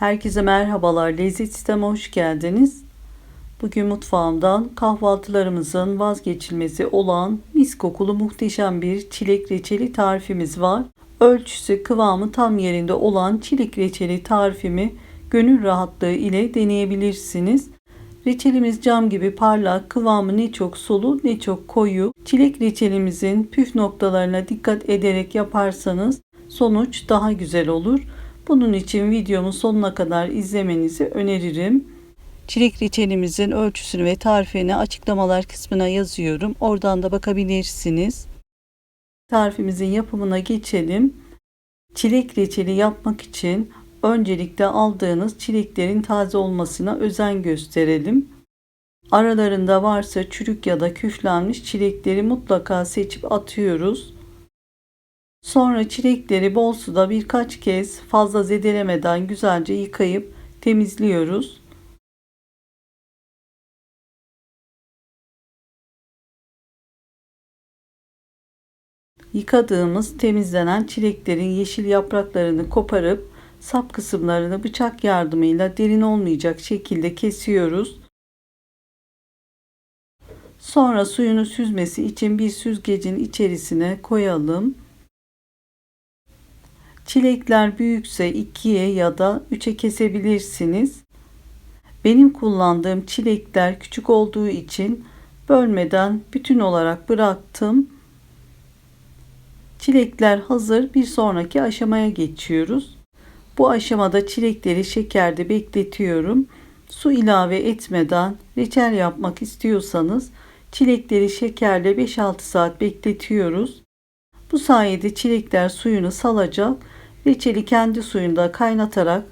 Herkese merhabalar. Lezzet Sistem'e hoş geldiniz. Bugün mutfağımdan kahvaltılarımızın vazgeçilmezi olan mis kokulu muhteşem bir çilek reçeli tarifimiz var. Ölçüsü kıvamı tam yerinde olan çilek reçeli tarifimi gönül rahatlığı ile deneyebilirsiniz. Reçelimiz cam gibi parlak, kıvamı ne çok sulu ne çok koyu. Çilek reçelimizin püf noktalarına dikkat ederek yaparsanız sonuç daha güzel olur. Bunun için videomu sonuna kadar izlemenizi öneririm. Çilek reçelimizin ölçüsünü ve tarifini açıklamalar kısmına yazıyorum. Oradan da bakabilirsiniz. Tarifimizin yapımına geçelim. Çilek reçeli yapmak için öncelikle aldığınız çileklerin taze olmasına özen gösterelim. Aralarında varsa çürük ya da küflenmiş çilekleri mutlaka seçip atıyoruz. Sonra çilekleri bol suda birkaç kez fazla zedelemeden güzelce yıkayıp temizliyoruz. Yıkadığımız temizlenen çileklerin yeşil yapraklarını koparıp sap kısımlarını bıçak yardımıyla derin olmayacak şekilde kesiyoruz. Sonra suyunu süzmesi için bir süzgecin içerisine koyalım. Çilekler büyükse 2'ye ya da 3'e kesebilirsiniz. Benim kullandığım çilekler küçük olduğu için bölmeden bütün olarak bıraktım. Çilekler hazır. Bir sonraki aşamaya geçiyoruz. Bu aşamada çilekleri şekerde bekletiyorum. Su ilave etmeden reçel yapmak istiyorsanız çilekleri şekerle 5-6 saat bekletiyoruz. Bu sayede çilekler suyunu salacak Reçeli kendi suyunda kaynatarak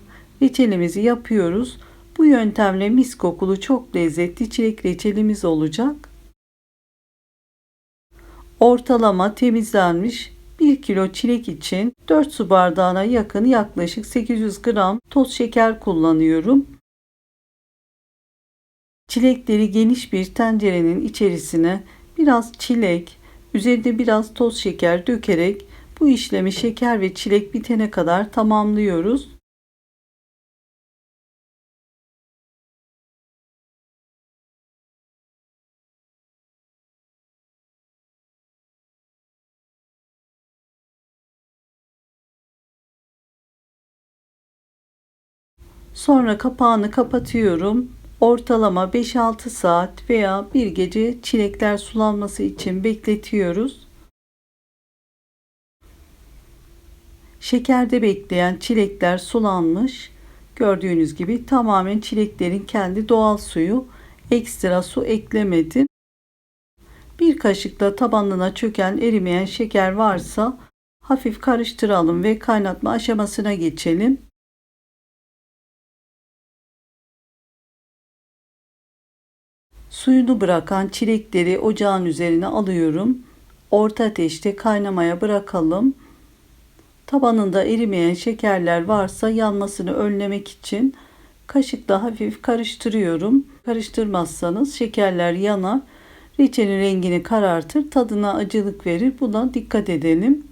reçelimizi yapıyoruz. Bu yöntemle mis kokulu çok lezzetli çilek reçelimiz olacak. Ortalama temizlenmiş 1 kilo çilek için 4 su bardağına yakın yaklaşık 800 gram toz şeker kullanıyorum. Çilekleri geniş bir tencerenin içerisine biraz çilek, üzerinde biraz toz şeker dökerek bu işlemi şeker ve çilek bitene kadar tamamlıyoruz. Sonra kapağını kapatıyorum. Ortalama 5-6 saat veya bir gece çilekler sulanması için bekletiyoruz. Şekerde bekleyen çilekler sulanmış. Gördüğünüz gibi tamamen çileklerin kendi doğal suyu. Ekstra su eklemedim. Bir kaşıkla tabanına çöken erimeyen şeker varsa hafif karıştıralım ve kaynatma aşamasına geçelim. Suyunu bırakan çilekleri ocağın üzerine alıyorum. Orta ateşte kaynamaya bırakalım. Tabanında erimeyen şekerler varsa yanmasını önlemek için kaşıkla hafif karıştırıyorum. Karıştırmazsanız şekerler yanar. Reçelin rengini karartır, tadına acılık verir. Buna dikkat edelim.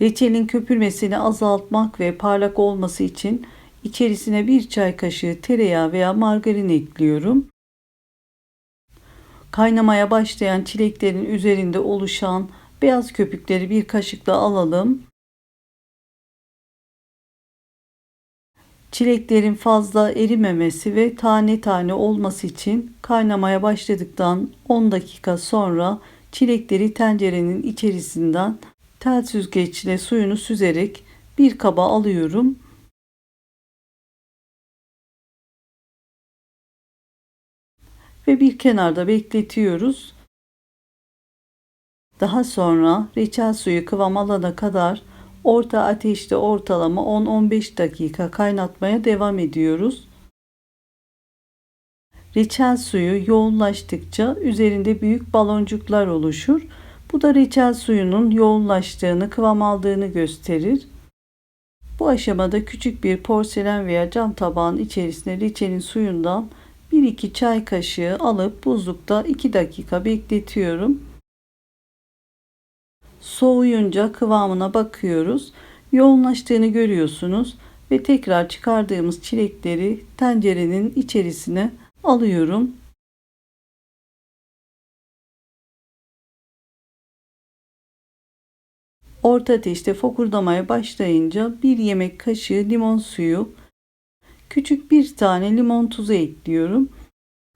Reçelin köpürmesini azaltmak ve parlak olması için içerisine bir çay kaşığı tereyağı veya margarin ekliyorum. Kaynamaya başlayan çileklerin üzerinde oluşan Beyaz köpükleri bir kaşıkla alalım. Çileklerin fazla erimemesi ve tane tane olması için kaynamaya başladıktan 10 dakika sonra çilekleri tencerenin içerisinden tel süzgeçle suyunu süzerek bir kaba alıyorum. Ve bir kenarda bekletiyoruz. Daha sonra reçel suyu kıvam alana kadar orta ateşte ortalama 10-15 dakika kaynatmaya devam ediyoruz. Reçel suyu yoğunlaştıkça üzerinde büyük baloncuklar oluşur. Bu da reçel suyunun yoğunlaştığını, kıvam aldığını gösterir. Bu aşamada küçük bir porselen veya cam tabağın içerisine reçelin suyundan 1-2 çay kaşığı alıp buzlukta 2 dakika bekletiyorum. Soğuyunca kıvamına bakıyoruz. Yoğunlaştığını görüyorsunuz ve tekrar çıkardığımız çilekleri tencerenin içerisine alıyorum. Orta ateşte fokurdamaya başlayınca bir yemek kaşığı limon suyu, küçük bir tane limon tuzu ekliyorum.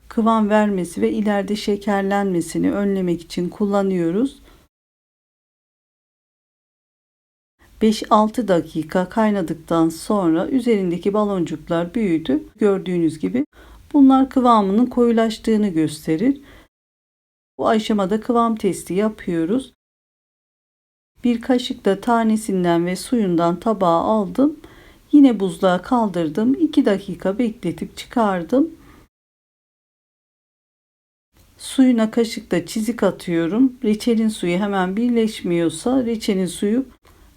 Kıvam vermesi ve ileride şekerlenmesini önlemek için kullanıyoruz. 5-6 dakika kaynadıktan sonra üzerindeki baloncuklar büyüdü. Gördüğünüz gibi bunlar kıvamının koyulaştığını gösterir. Bu aşamada kıvam testi yapıyoruz. Bir kaşık da tanesinden ve suyundan tabağa aldım. Yine buzluğa kaldırdım. 2 dakika bekletip çıkardım. Suyuna kaşıkla çizik atıyorum. Reçelin suyu hemen birleşmiyorsa reçelin suyu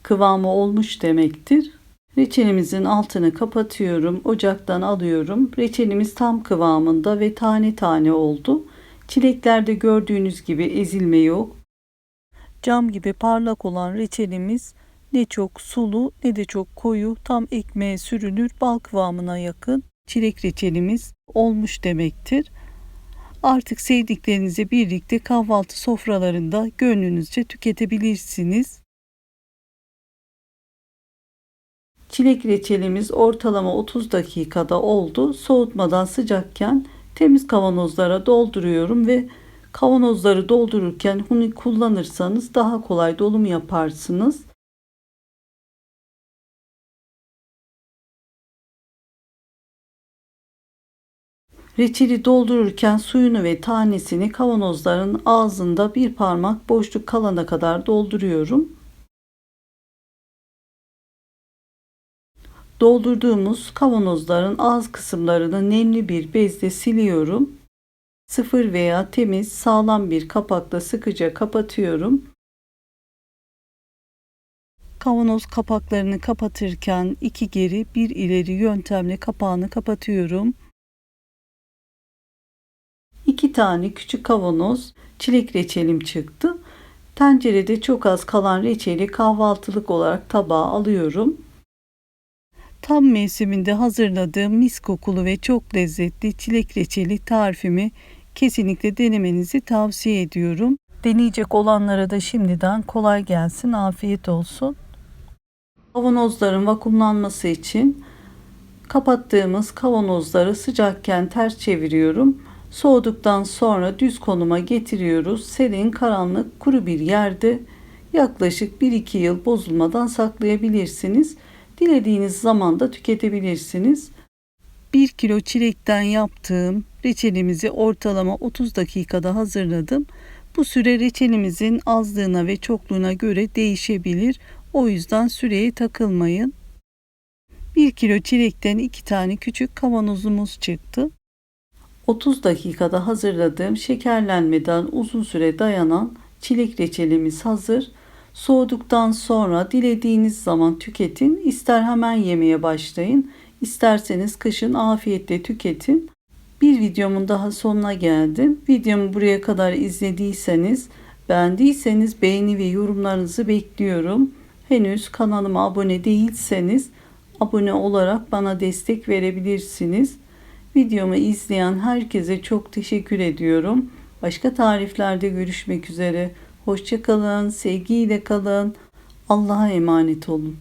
kıvamı olmuş demektir. Reçelimizin altını kapatıyorum. Ocaktan alıyorum. Reçelimiz tam kıvamında ve tane tane oldu. Çileklerde gördüğünüz gibi ezilme yok. Cam gibi parlak olan reçelimiz ne çok sulu ne de çok koyu tam ekmeğe sürülür bal kıvamına yakın çilek reçelimiz olmuş demektir. Artık sevdiklerinizle birlikte kahvaltı sofralarında gönlünüzce tüketebilirsiniz. Çilek reçelimiz ortalama 30 dakikada oldu. Soğutmadan sıcakken temiz kavanozlara dolduruyorum ve kavanozları doldururken huni kullanırsanız daha kolay dolum yaparsınız. Reçeli doldururken suyunu ve tanesini kavanozların ağzında bir parmak boşluk kalana kadar dolduruyorum. Doldurduğumuz kavanozların ağız kısımlarını nemli bir bezle siliyorum. Sıfır veya temiz sağlam bir kapakla sıkıca kapatıyorum. Kavanoz kapaklarını kapatırken iki geri bir ileri yöntemle kapağını kapatıyorum. İki tane küçük kavanoz çilek reçelim çıktı. Tencerede çok az kalan reçeli kahvaltılık olarak tabağa alıyorum. Tam mevsiminde hazırladığım mis kokulu ve çok lezzetli çilek reçeli tarifimi kesinlikle denemenizi tavsiye ediyorum. Deneyecek olanlara da şimdiden kolay gelsin, afiyet olsun. Kavanozların vakumlanması için kapattığımız kavanozları sıcakken ters çeviriyorum. Soğuduktan sonra düz konuma getiriyoruz. Serin, karanlık, kuru bir yerde yaklaşık 1-2 yıl bozulmadan saklayabilirsiniz. Dilediğiniz zaman da tüketebilirsiniz. 1 kilo çilekten yaptığım reçelimizi ortalama 30 dakikada hazırladım. Bu süre reçelimizin azlığına ve çokluğuna göre değişebilir. O yüzden süreye takılmayın. 1 kilo çilekten 2 tane küçük kavanozumuz çıktı. 30 dakikada hazırladığım şekerlenmeden uzun süre dayanan çilek reçelimiz hazır. Soğuduktan sonra dilediğiniz zaman tüketin. İster hemen yemeye başlayın, isterseniz kışın afiyetle tüketin. Bir videomun daha sonuna geldim. Videomu buraya kadar izlediyseniz, beğendiyseniz beğeni ve yorumlarınızı bekliyorum. Henüz kanalıma abone değilseniz abone olarak bana destek verebilirsiniz. Videomu izleyen herkese çok teşekkür ediyorum. Başka tariflerde görüşmek üzere. Hoşçakalın, sevgiyle kalın. Allah'a emanet olun.